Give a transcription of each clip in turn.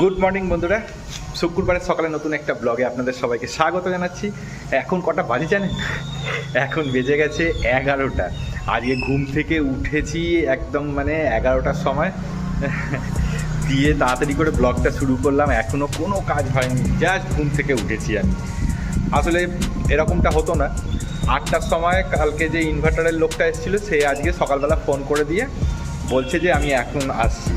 Good morning বন্ধুরা। শুক্রবারের সকালে নতুন একটা ব্লগে আপনাদের সবাইকে স্বাগত জানাচ্ছি। এখন কটা বাজে জানেন? এখন বেজে গেছে এগারোটা। আজকে ঘুম থেকে উঠেছি একদম মানে এগারোটার সময়। দিয়ে তাড়াতাড়ি করে ব্লগটা শুরু করলাম। এখনও কোনো কাজ হয়নি। জাস্ট ঘুম থেকে উঠেছি আমি। আসলে এরকমটা হতো না। আটটার সময় কালকে যে ইনভার্টারের লোকটা এসেছিল, সে আজকে সকালবেলা ফোন করে দিয়ে বলছে যে, আমি এখন আসছি।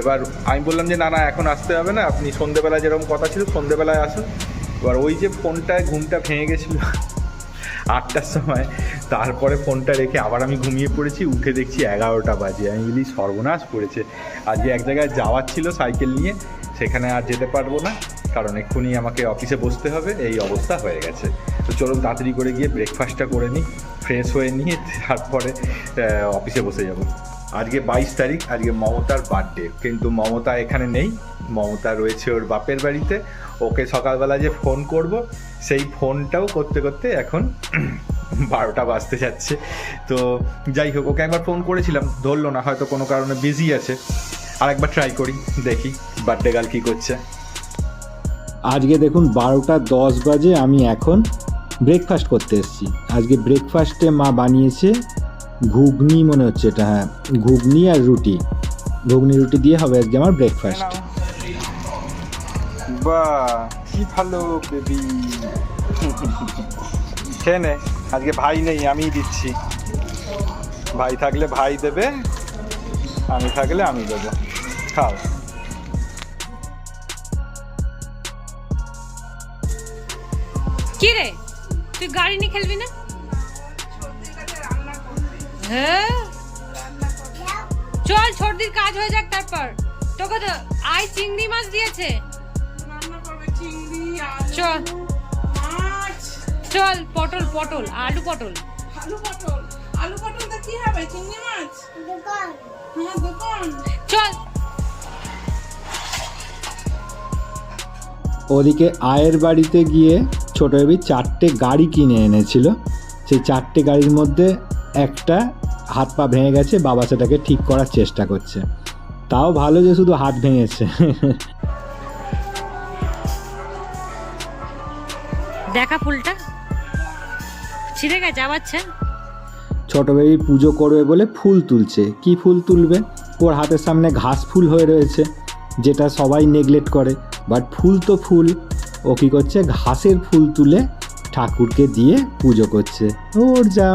এবার আমি বললাম যে, না না, এখন আসতে হবে না। আপনি সন্ধেবেলা যেরকম কথা ছিল, সন্ধেবেলায় আসুন। এবার ওই যে ফোনটায় ঘুমটা ভেঙে গেছিল আটটার সময়, তারপরে ফোনটা রেখে আবার আমি ঘুমিয়ে পড়েছি। উঠে দেখছি এগারোটা বাজে। আমি বলি, সর্বনাশ পড়েছে আজকে এক জায়গায় যাওয়ার ছিল সাইকেল নিয়ে, সেখানে আর যেতে পারব না, কারণ এক্ষুনি আমাকে অফিসে বসতে হবে। এই অবস্থা হয়ে গেছে। তো চলুন তাড়াতাড়ি করে গিয়ে ব্রেকফাস্টটা করে নিই ফ্রেশ হয়ে নিয়ে তারপরে অফিসে বসে যাব। আজকে বাইশ তারিখ, আজকে মমতার বার্থডে কিন্তু মমতা এখানে নেই। মমতা রয়েছে ওর বাপের বাড়িতে। ওকে সকালবেলা যে ফোন করব, সেই ফোনটাও করতে করতে এখন বারোটা বাজতে যাচ্ছে। তো যাই হোক, ওকে একবার ফোন করেছিলাম। ধরলো না, হয়তো কোনো কারণে বিজি আছে। আর একবার ট্রাই করি, দেখি বার্থডে গাল কী করছে। আজকে দেখুন, বারোটা দশ বাজে আমি এখন ব্রেকফাস্ট করতে এসেছি। আজকে ব্রেকফাস্টে মা বানিয়েছে ঘুগনি মনে হচ্ছে এটা হ্যাঁ। ঘুগনি আর রুটি। ঘুগনি রুটি দিয়ে হবে আজকে আমার ব্রেকফাস্ট বা কি ভালো বেবি খেয়ে নে আজকে ভাই নেই আমিই দিচ্ছি। ভাই থাকলে ভাই দেবে আমি থাকলে আমি দেবো। খাও। কি রে তুই গাড়ি নিয়ে খেলবি না? হ্যাঁ? চল সর্দির কাজ হয়ে যাক তারপর। তোকে তো আই চিংড়ি মাছ দিয়েছে। চল। চল পটল পটল আলু পটল। আলু পটল। আলু পটলটা কি হবে চিংড়ি মাছ? দোকান। হ্যাঁ দোকান। চল। ওদিকে আয়ের বাড়িতে গিয়ে ছোটো চারটে গাড়ি কিনে এনেছিল। সেই চারটে গাড়ির মধ্যে একটা হাত পা ভেঙে গেছে বাবা সেটাকে ঠিক করার চেষ্টা করছে। তাও ভালো যে শুধু হাত ভেঙেছে। দেখা ফুলটা। ছিঁড়ে গেছে আবারছে ছোট বেবি পুজো করবে বলে ফুল তুলছে। কি ফুল তুলবে? ওর হাতের সামনে ঘাস ফুল হয়ে রয়েছে যেটা সবাই নেগলেক্ট করে। বাট ফুল তো ফুল। ও কী করছে? ঘাসের ফুল তুলে ঠাকুরকে দিয়ে পুজো করছে। ওর যা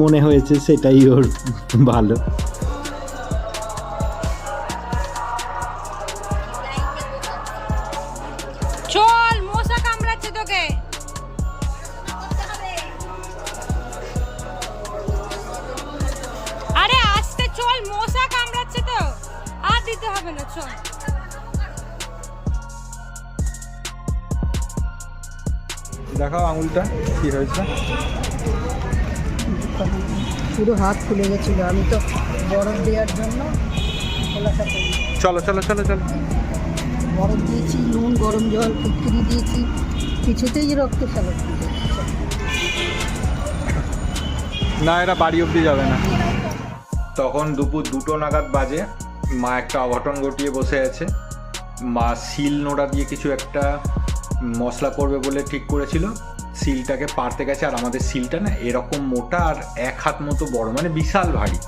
মনে হয়েছে সেটাই ওর ভালো। চল মশা কামড়াচ্ছে তোকে। আরে আসতে চল মশা কামড়াচ্ছে তো। আর দিতে হবে না চল। দেখাও আঙুলটা কি হয়েছে। পুরো হাত ফুলে গেছিল। আমি তো বরফ দেওয়ার জন্য খোলাটা করি চলো চলো চলো চলো। বরফ দিয়েছি নুন গরম জল ফুটকিরি দিয়েছি। কিছুতেই রক্ত সালক না এরা বাড়ি অবধি যাবে না। তখন দুপুর দুটো নাগাদ বাজে। মা একটা অঘটন ঘটিয়ে বসে আছে। মা শিল নোড়া দিয়ে কিছু একটা মশলা করবে বলে ঠিক করেছিল। শিলটাকে পারতে গেছে, আর আমাদের শিলটা না এরকম মোটা আর এক হাত মতো বড় মানে বিশাল ভারী।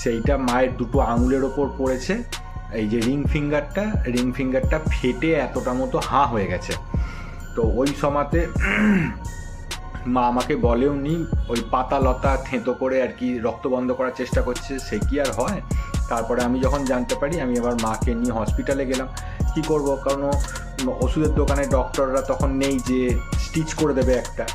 সেইটা মায়ের দুটো আঙুলের ওপর পড়েছে। এই যে রিং ফিঙ্গারটা রিং ফিঙ্গারটা ফেটে এতটা মতো হাঁ হয়ে গেছে। তো ওই সময়তে মা আমাকে বলেও নি, ওই পাতা লতা থেঁতো করে আর কি রক্ত বন্ধ করার চেষ্টা করছে, সে কি আর হয়? তারপরে আমি যখন জানতে পারি, আমি আবার মাকে নিয়ে হসপিটালে গেলাম। কি করব? কারণ ওষুধের দোকানে ডক্টররা তখন নেই যে স্টিচ করে দেবে একটা।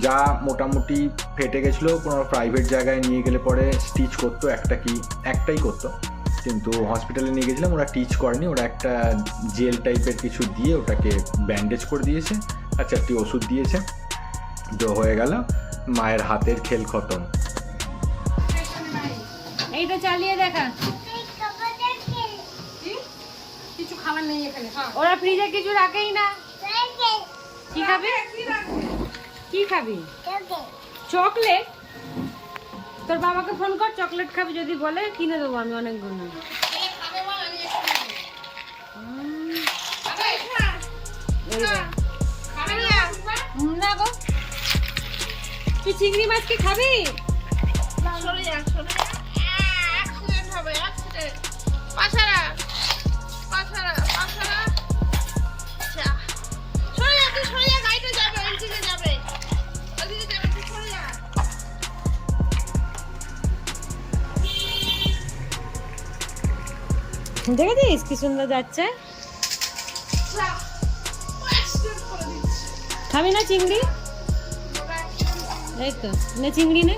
যা মোটামুটি ফেটে গেছিল কোনো প্রাইভেট জায়গায় নিয়ে গেলে পরে স্টিচ করতো, একটা কি, একটাই করতো। কিন্তু হসপিটালে নিয়ে গেছিলাম, ওরা টিচ করেনি, ওরা একটা জেল টাইপের কিছু দিয়ে ওটাকে ব্যান্ডেজ করে দিয়েছে, আর চারটি ওষুধ দিয়েছে। তো হয়ে গেল, মায়ের হাতের খেল খতম। এইটা চালিয়ে দেখা। ওরা ফ্রিজে কিছু রাখেই না। কি খাবি? কি খাবি? চকলেট। তোর বাবাকে ফোন কর চকলেট খাবি যদি বলে কিনে দেবো আমি অনেকগুলো না গো। তুই চিংড়ি মাছ কি খাবি? সরে যা সরে যা। অ্যাক্সিডেন্ট হবে অ্যাক্সিডেন্ট পাছাড়া পাছাড়া দেখেছিস কি সুন্দর যাচ্ছে। খাবি না চিংড়ি? এই তো, নে চিংড়ি নে।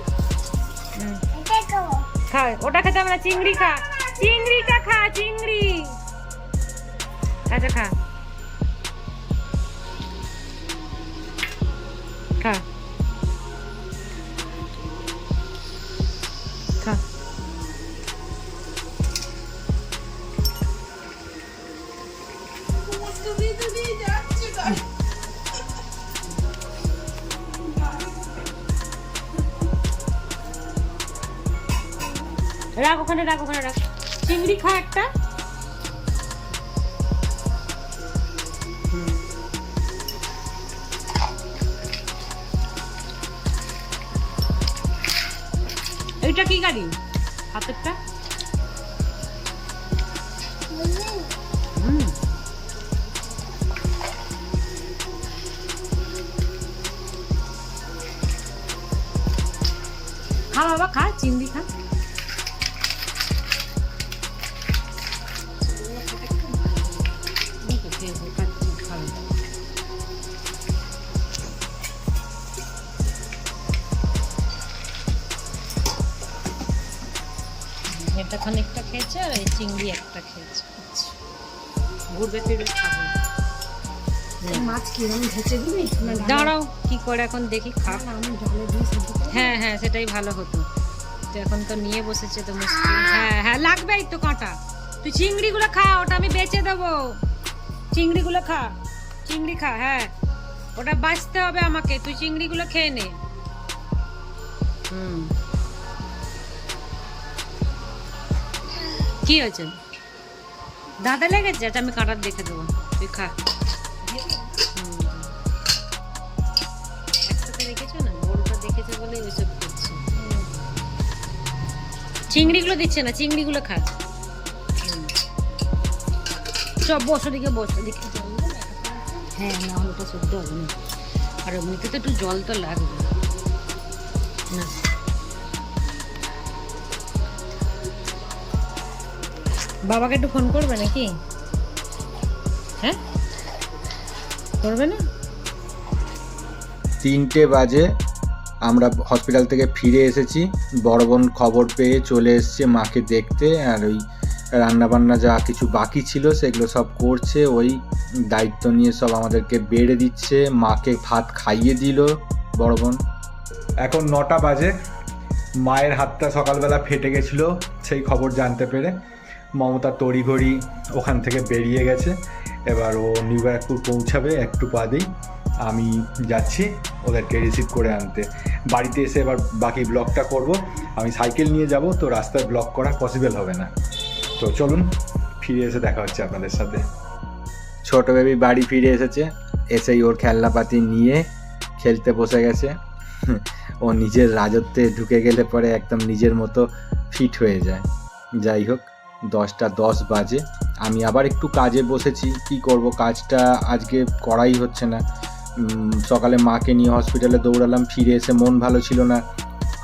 খা, ওটা খেতে হবে না, চিংড়ি খা। চিংড়িটা খা, চিংড়ি। আচ্ছা খা। রাখ ওখানে রাখ ওখানে রাখ চিংড়ি খা একটা। এইটা কি গাড়ি? হাতেরটা? খা বাবা, খা, চিংড়ি খা। এটা খানিকটা খেয়েছে আর এই চিংড়ি একটা খেয়েছে। ঘুরবে ফিরবে খাবে। মাছ কিরম ভেজে দিবি? দাঁড়াও কি করে এখন দেখি খা। আমি জলে দিয়ে হ্যাঁ হ্যাঁ সেটাই ভালো হতো। তো এখন তো নিয়ে বসেছে তো মুশকিল হ্যাঁ হ্যাঁ লাগবেই তো কাঁটা। তুই চিংড়িগুলো খা ওটা আমি বেচে দেবো। চিংড়িগুলো খা। চিংড়ি খা হ্যাঁ। ওটা বাঁচতে হবে আমাকে তুই চিংড়িগুলো খেয়ে নে। হুম। কি হয়েছে? দাদা লেগেছে? আচ্ছা আমি কাঁটার দেখে দেবো। তুই খা। একসাথে রেখেছো না? বড়টা দেখেছে বলে ওইসব করছে। চিংড়িগুলো দিচ্ছে না চিংড়িগুলো খা। হুম। চপ বসো দিকে বসো দিকে। হ্যাঁ না তো সদ্য হবে না। আর এমনিতে তো একটু জল তো লাগবে। না। বাবাকে একটু ফোন করবে নাকি? হ্যাঁ? করবে না? তিনটে বাজে। আমরা হসপিটাল থেকে ফিরে এসেছি। বড় বোন খবর পেয়ে চলে এসছে মাকে দেখতে, আর ওই রান্নাবান্না যা কিছু বাকি ছিল সেগুলো সব করছে, ওই দায়িত্ব নিয়ে সব আমাদেরকে বেড়ে দিচ্ছে, মাকে ভাত খাইয়ে দিল, বড় বোন। এখন নটা বাজে, মায়ের হাতটা সকালবেলা ফেটে গেছিল, সেই খবর জানতে পেরে মমতা তড়িঘড়ি ওখান থেকে বেরিয়ে গেছে, এবার ও নিউ ব্যারাকপুর পৌঁছাবে একটু বাদেই, আমি যাচ্ছি ওদেরকে রিসিভ করে আনতে। বাড়িতে এসে এবার বাকি ব্লগটা করব, আমি সাইকেল নিয়ে যাব, তো রাস্তায় ব্লগ করা পসিবল হবে না। তো চলুন, ফিরে এসে দেখা হচ্ছে আপনাদের সাথে। ছোট বেবি বাড়ি ফিরে এসেছে। এসেই ওর খেলনাপাতি নিয়ে খেলতে বসে গেছে। ও নিজের রাজত্বে ঢুকে গেলে পরে একদম নিজের মতো ফিট হয়ে যায়। যাই হোক, দশটা দশ বাজে। আমি আবার একটু কাজে বসেছি। কি করব? কাজটা আজকে করাই হচ্ছে না। সকালে মাকে নিয়ে হসপিটালে দৌড়ালাম। ফিরে এসে মন ভালো ছিল না।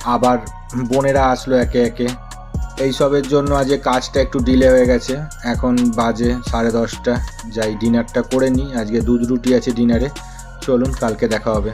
আবার বোনেরা আসলো একে একে। এইসবের জন্য আজকে কাজটা একটু ডিলে হয়ে গেছে। এখন বাজে সাড়ে দশটা। যাই ডিনারটা করে নিই। আজকে দুধ রুটি আছে ডিনারে চলুন, কালকে দেখা হবে।